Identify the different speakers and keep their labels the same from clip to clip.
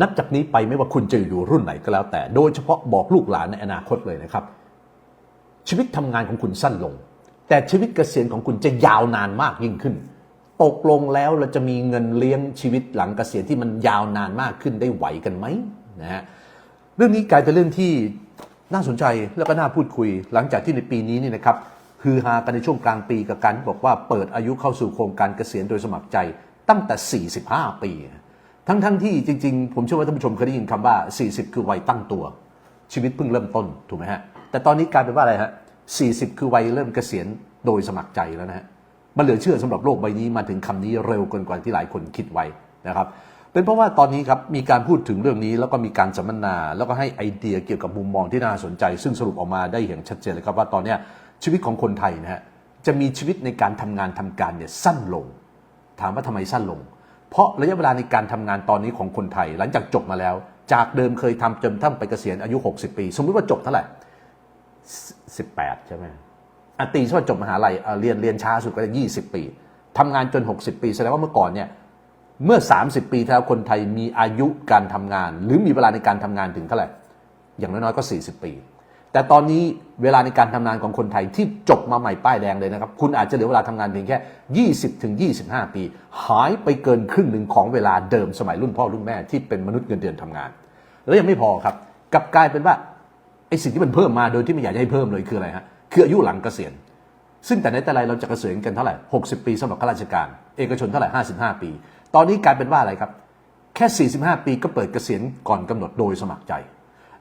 Speaker 1: นับจากนี้ไปไม่ว่าคุณจะอยู่รุ่นไหนก็แล้ว แต่โดยเฉพาะบอกลูกหลานในอนาคตเลยนะครับ ชีวิตทำงานของคุณสั้นลง แต่ชีวิตเกษียณของคุณจะยาวนานมากยิ่งขึ้นตกลงแล้วเราจะมีเงินเลี้ยงชีวิตหลังเกษียณที่มันยาวนานมากขึ้นได้ไหวกันไหมนะฮะเรื่องนี้กลายเป็นเรื่องที่น่าสนใจแล้วก็น่าพูดคุย หลังจากที่ในปีนี้นี่นะครับฮือฮากันในช่วงกลางปีกับการบอกว่าเปิดอายุเข้าสู่โครงการเกษียณโดยสมัครใจตั้งแต่ 45 ปี ทั้งๆทที่จริงๆ ผมเชื่อว่าท่านผู้ชมเคยได้ยินคำว่า 40 คือวัยตั้งตัว ชีวิตเพิ่งเริ่มต้นถูกไหมฮะ แต่ตอนนี้กลายเป็นว่าอะไรฮะ 40 คือวัยเริ่มเกษียณโดยสมัครใจแล้วนะฮะ มันเหลือเชื่อสำหรับโลกใบนี้มาถึงคำนี้เร็วเกินกว่าที่หลายคนคิดไว้นะครับ เป็นเพราะว่าตอนนี้ครับมีการพูดถึงเรื่องนี้แล้วก็มีการสัมมนา แล้วก็ให้ไอเดียเกี่ยวกับมุมมองที่น่าสนใจ ซึ่งสรุปออกมาได้อย่างชัดเจนเลยครับว่าตอนนี้ชีวิตของคนไทยนะฮะจะมีชีวิตในการทำงานทำการเนี่ยสั้นลง ถามว่าทำไมสั้นลง เพราะระยะเวลาในการทำงานตอนนี้ของคนไทย หลังจากจบมาแล้ว จากเดิมเคยทำจนทั้งไปเกษียณอายุ 60 ปี สมมติว่าจบเท่าไหร่18 ใช่ไหมอตีช่วจบมหาลัยเรียนเรียนช้าสุดก็จะ20 ปีทำงานจน 60 ปีแสดงว่าเมื่อก่อนเนี่ยเมื่อ 30 ปีที่แล้วคนไทยมีอายุการทำงาน หรือมีเวลาในการทำงานถึงเท่าไหร่อย่างน้อยๆก็ 40 ปี แต่ตอนนี้เวลาในการทำงานของคนไทยที่จบมาใหม่ป้ายแดงเลยนะครับ คุณอาจจะเหลือเวลาทำงานเพียงแค่ 20ถึง25 ปี หายไปเกินครึ่งหนึ่งของเวลาเดิมสมัยรุ่นพ่อรุ่นแม่ที่เป็นมนุษย์เงินเดือนทำงาน แล้วยังไม่พอครับกลับกลายเป็นว่าไอ้สิ่งที่มันเพิ่มมาโดยที่ไม่อยากให้เพิ่มเลยคืออะไรฮะคืออายุหลังเกษียณซึ่งแต่ในแต่ไรเราจะเกษียณกันเท่าไหร่ 60 ปีสำหรับข้าราชการ เอกชนเท่าไหร่ 55 ปี ตอนนี้กลายเป็นว่าอะไรครับ แค่ 45 ปีก็เปิดเกษียณก่อนกำหนดโดยสมัครใจ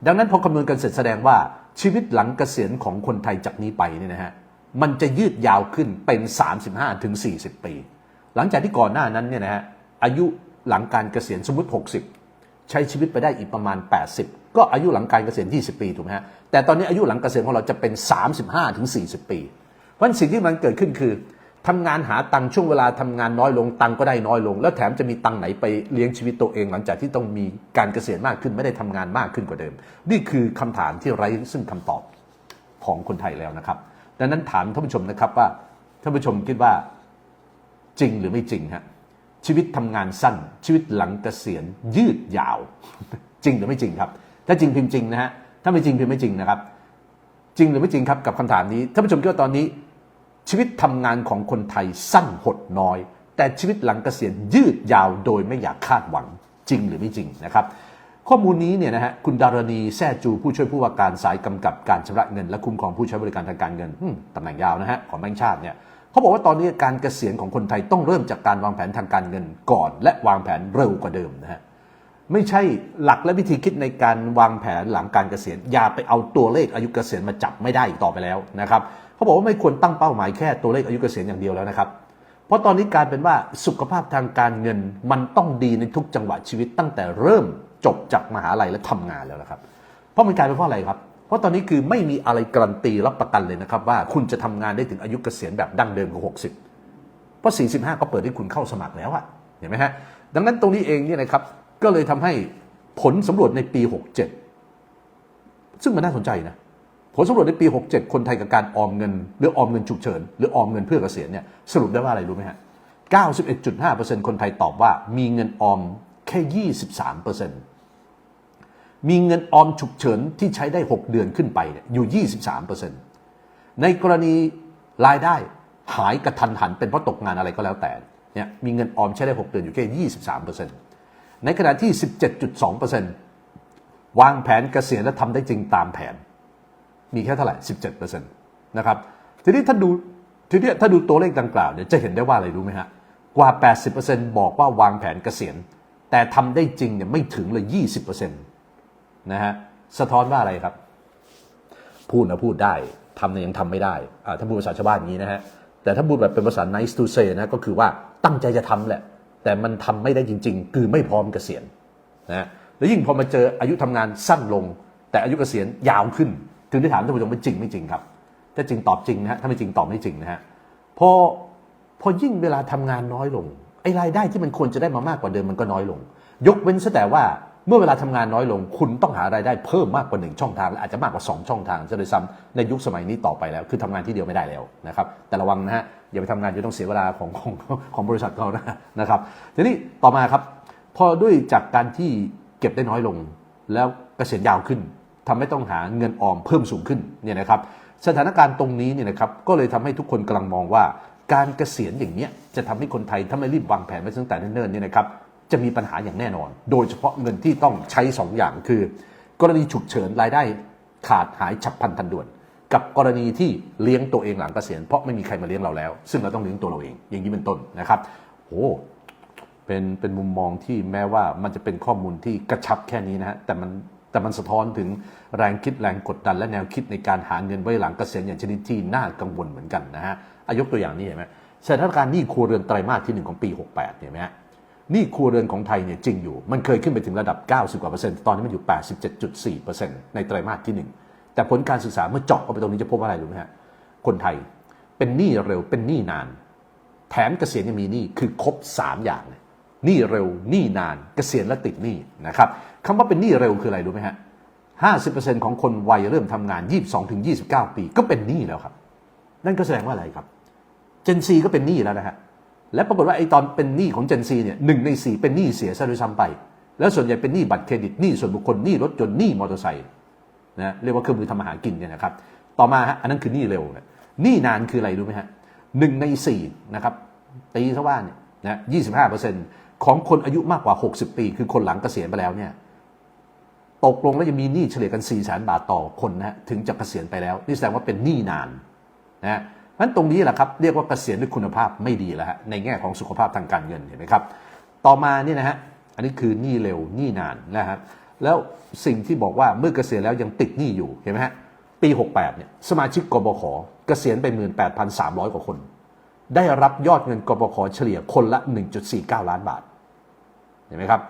Speaker 1: ดังนั้นพอคำนวณกันเสร็จแสดงว่า ชีวิตหลังเกษียณของคนไทยจากนี้ไปเนี่ยนะฮะมันจะยืดยาวขึ้นเป็น 35ถึง40 ปี หลังจากที่ก่อนหน้านั้นเนี่ยนะฮะอายุหลังการเกษียณสมมติ 60 ใช้ชีวิตไปได้อีกประมาณ 80 ก็อายุหลังการเกษียณ 20 ปีถูกไหมฮะแต่ตอนนี้อายุหลังเกษียณของเราจะเป็น 35ถึง40 ปีเพราะฉะนั้นสิ่งที่มันเกิดขึ้นคือ ทำงานหาตังค์ช่วงเวลาทำงานน้อยลงตังค์ก็ได้น้อยลง แล้วแถมจะมีตังค์ไหนไปเลี้ยงชีวิตตัวเองหลังจากที่ต้องมีการเกษียณมากขึ้นไม่ได้ทำงานมากขึ้นกว่าเดิม นี่คือคำถามที่ไร้ซึ่งคำตอบของคนไทยแล้วนะครับ ดังนั้นถามท่านผู้ชมนะครับว่าท่านผู้ชมคิดว่าจริงหรือไม่จริงฮะชีวิตทำงานสั้น ชีวิตหลังเกษียณยืดยาว จริงหรือไม่จริงครับ ถ้าจริงพิมพ์จริงนะฮะถ้าไม่จริงพิมพ์ไม่จริงนะครับ จริงหรือไม่จริงครับกับคำถามนี้ท่านผู้ชมคิดว่าตอนนี้ ชีวิตทำงานของคนไทยสั้นหดน้อย แต่ชีวิตหลังเกษียณยืดยาวโดยไม่อยากคาดหวังจริงหรือไม่จริงนะครับข้อมูลนี้เนี่ยนะฮะคุณดารณีแซ่จูผู้ช่วยผู้ว่าการสายกำกับการชำระเงิน และคุ้มครองผู้ใช้บริการทางการเงินตำแหน่งยาวนะฮะของแบงก์ชาติเนี่ยเขาบอกว่าตอนนี้การเกษียณของคนไทยต้องเริ่มจากการวางแผนทางการเงินก่อน และวางแผนเร็วกว่าเดิมนะฮะไม่ใช่หลักและวิธีคิดในการวางแผนหลังการเกษียณอย่าไปเอาตัวเลขอายุเกษียณมาจับไม่ได้อีกต่อไปแล้วนะครับ เขาบอกว่าไม่ควรตั้งเป้าหมายแค่ตัวเลขอายุเกษียณอย่างเดียวแล้วนะครับ เพราะตอนนี้การเป็นว่าสุขภาพทางการเงินมันต้องดีในทุกจังหวะชีวิตตั้งแต่เริ่มจบจากมหาลัยและทำงานแล้วนะครับ เพราะมันกลายเป็นเพราะอะไรครับ เพราะตอนนี้คือไม่มีอะไรการันตีรับประกันเลยนะครับ ว่าคุณจะทำงานได้ถึงอายุเกษียณแบบดั้งเดิมของ60 เพราะ 45 ก็เปิดให้คุณเข้าสมัครแล้วอะเห็นไหมฮะ ดังนั้นตรงนี้เองเนี่ยนะครับ ก็เลยทำให้ผลสำรวจในปี 67 ซึ่งมันน่าสนใจนะ ผลสำรวจในปี 67 คนไทยกับการออมเงิน หรือออมเงินฉุกเฉิน หรือออมเงินเพื่อเกษียณเนี่ยสรุปได้ว่าอะไรรู้ไหมฮะ 91.5%คนไทยตอบว่ามีเงินออมแค่ 23%มีเงินออมฉุกเฉินที่ใช้ได้ 6 เดือนขึ้นไปเนี่ยอยู่ 23%ในกรณีรายได้หายกระทันหันเป็นเพราะตกงานอะไรก็แล้วแต่เนี่ยมีเงินออมใช้ได้ 6 เดือนอยู่แค่ 23%ในขณะที่ 17.2%วางแผนเกษียณและทำได้จริงตามแผน มีแค่เท่าไหร่ 17%นะครับ ทีนี้ถ้าดูทีนี้ถ้าดูตัวเลขดังกล่าวเนี่ยจะเห็นได้ว่าอะไรรู้ไหมฮะ กว่า 80%บอกว่าวางแผนเกษียณ แต่ทำได้จริงเนี่ยไม่ถึงเลย 20%นะฮะ สะท้อนว่าอะไรครับ พูดนะพูดได้ทำเนี่ยยังทำไม่ได้อ่าถ้าพูดภาษาชาวบ้านอย่างนี้นะฮะ แต่ถ้าพูดแบบเป็นภาษา nice to say นะก็คือว่าตั้งใจจะทำแหละ แต่มันทำไม่ได้จริง ๆ คือไม่พร้อมเกษียณนะฮะแล้วยิ่งพอมาเจออายุทำงานสั้นลง แต่อายุเกษียณยาวขึ้น ถึงได้ถามท่านผู้ชมว่าจริงไม่จริงครับ ถ้าจริงตอบจริงนะฮะถ้าไม่จริงตอบไม่จริงนะฮะพอพอยิ่งเวลาทำงานน้อยลงไอ้รายได้ที่มันควรจะได้มามากกว่าเดิมมันก็น้อยลง ยกเว้นซะแต่ว่าเมื่อเวลาทำงานน้อยลง คุณต้องหารายได้เพิ่มมากกว่าหนึ่งช่องทางและอาจจะมากกว่าสองช่องทางจะเลยซ้ำในยุคสมัยนี้ต่อไปแล้ว คือทำงานที่เดียวไม่ได้แล้วนะครับ แต่ระวังนะฮะอย่าไปทำงานจนต้องเสียเวลาของของของบริษัทเขานะนะครับทีนี้ต่อมาครับ พอด้วยจากการที่เก็บได้น้อยลง แล้วเกษียณยาวขึ้น ทำให้ต้องหาเงินออมเพิ่มสูงขึ้นเนี่ยนะครับสถานการณ์ตรงนี้เนี่ยนะครับก็เลยทำให้ทุกคนกำลังมองว่า การเกษียณอย่างเนี้ยจะทำให้คนไทยถ้าไม่รีบวางแผนไว้ตั้งแต่เนิ่นๆเนี่ยนะครับจะมีปัญหาอย่างแน่นอน โดยเฉพาะเงินที่ต้องใช้ 2 อย่างคือ กรณีฉุกเฉินรายได้ขาดหายฉับพลันทันด่วน กับกรณีที่เลี้ยงตัวเองหลังเกษียณเพราะไม่มีใครมาเลี้ยงเราแล้ว ซึ่งเราต้องเลี้ยงตัวเราเอง อย่างนี้เป็นต้นนะครับโอ้เป็นเป็นมุมมองที่แม้ว่ามันจะเป็นข้อมูลที่กระชับแค่นี้นะฮะแต่มัน แต่มันสะท้อนถึงแรงคิดแรงกดดันและแนวคิดในการหาเงินไว้หลังเกษียณอย่างชนิดที่น่ากังวลเหมือนกันนะฮะอายกตัวอย่างนี้เห็นไหมสถานการณ์หนี้ครัวเรือนไตรมาสที่หนึ่งของปี 68เห็นไหมฮะหนี่ครัวเรือนของไทยเนี่ยจริงอยู่ มันเคยขึ้นไปถึงระดับ 90กว่าเปอร์เซ็นต์ตอนนี้มันอยู่ 87.4เปอร์เซ็นต์ในไตรมาสที่ 1 แต่ผลการศึกษาเมื่อเจาะเข้าไปตรงนี้จะพบว่าอะไรรู้ไหมฮะคนไทยเป็นหนี้เร็วเป็นหนี้นาน แถมเกษียณยังมีหนี้คือครบ 3 อย่างเนี่ย หนี้เร็วหนี้นานเกษียณและติดหนี้นะครับคำว่าเป็นหนี้เร็วคืออะไรรู้ไหมฮะ50%ของคนวัยเริ่มทำงาน22-29ปี ก็เป็นหนี้แล้วครับ นั่นก็แสดงว่าอะไรครับเจนซีก็เป็นหนี้แล้วนะฮะและปรากฏว่าไอ้ตอนเป็นหนี้ของเจนซีเนี่ยหนึ่งในสี่เป็นหนี้เสียซะด้วยซ้ำไป แล้วส่วนใหญ่เป็นหนี้บัตรเครดิตหนี้ส่วนบุคคลหนี้รถยนต์หนี้มอเตอร์ไซค์นะเรียกว่าเครื่องมือทำมาหากินเนี่ยนะครับ ต่อมาฮะอันนั้นคือหนี้เร็วนะหนี้นานคืออะไรรู้ไหมฮะหนึ่งในสี่นะครับตีซะว่าเนี่ยนะยี่สิบห้าเปอร์เซ็นต์ ของคนอายุมากกว่า 60 ปี คือคนหลังเกษียณไปแล้วเนี่ยตกลงแล้วจะมีหนี้เฉลี่ยกัน4 0 0 0 0 0บาทต่อคนนะฮะถึงจะเกษียณไปแล้ว นี่แสดงว่าเป็นหนี้นานนะฮะเพราะฉะนั้นตรงนี้แหละครับเรียกว่าเกษียณด้วยคุณภาพไม่ดีแล้วฮะในแง่ของสุขภาพทางการเงินเห็นไหมครับ ต่อมาเนี่ยนะฮะอันนี้คือหนี้เร็วหนี้นานนะฮะแล้วสิ่งที่บอกว่าเมื่อเกษียณแล้วยังติดหนี้อยู่เห็นไหมฮะปี 68เนี่ยสมาชิกกบขเกษียณไป 18,300 กว่าคน ได้รับยอดเงินกบขเฉลี่ยคนละ 1.49 ล้านบาท ห็นไหมครับ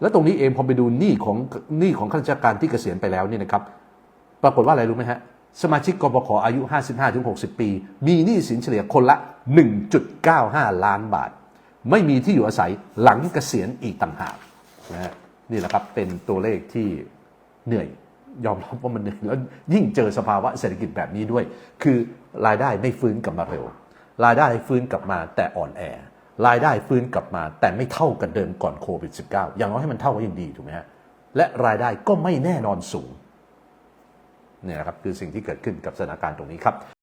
Speaker 1: แล้วตรงนี้เองพอไปดูหนี้ของหนี้ของข้าราชการที่เกษียณไปแล้วเนี่ยนะครับ ปรากฏว่าอะไรรู้ไหมฮะสมาชิกกบขอายุ 55-60 ปี มีหนี้สินเฉลี่ยคนละ 1.95 ล้านบาท ไม่มีที่อยู่อาศัยหลังเกษียณอีกต่างหากนะฮะนี่แหละครับเป็นตัวเลขที่เหนื่อยยอมรับว่ามันเหนื่อยแล้วยิ่งเจอสภาวะเศรษฐกิจแบบนี้ด้วย คือรายได้ไม่ฟื้นกลับมาเร็ว รายได้ฟื้นกลับมาแต่อ่อนแอ รายได้ฟื้นกลับมา แต่ไม่เท่ากันเดิมก่อนโควิด -19 อย่างน้อยให้มันเท่าก็ยังดีถูกไหมฮะและรายได้ก็ไม่แน่นอนสูงเนี่ยนะครับคือสิ่งที่เกิดขึ้นกับสถานการณ์ตรงนี้ครับ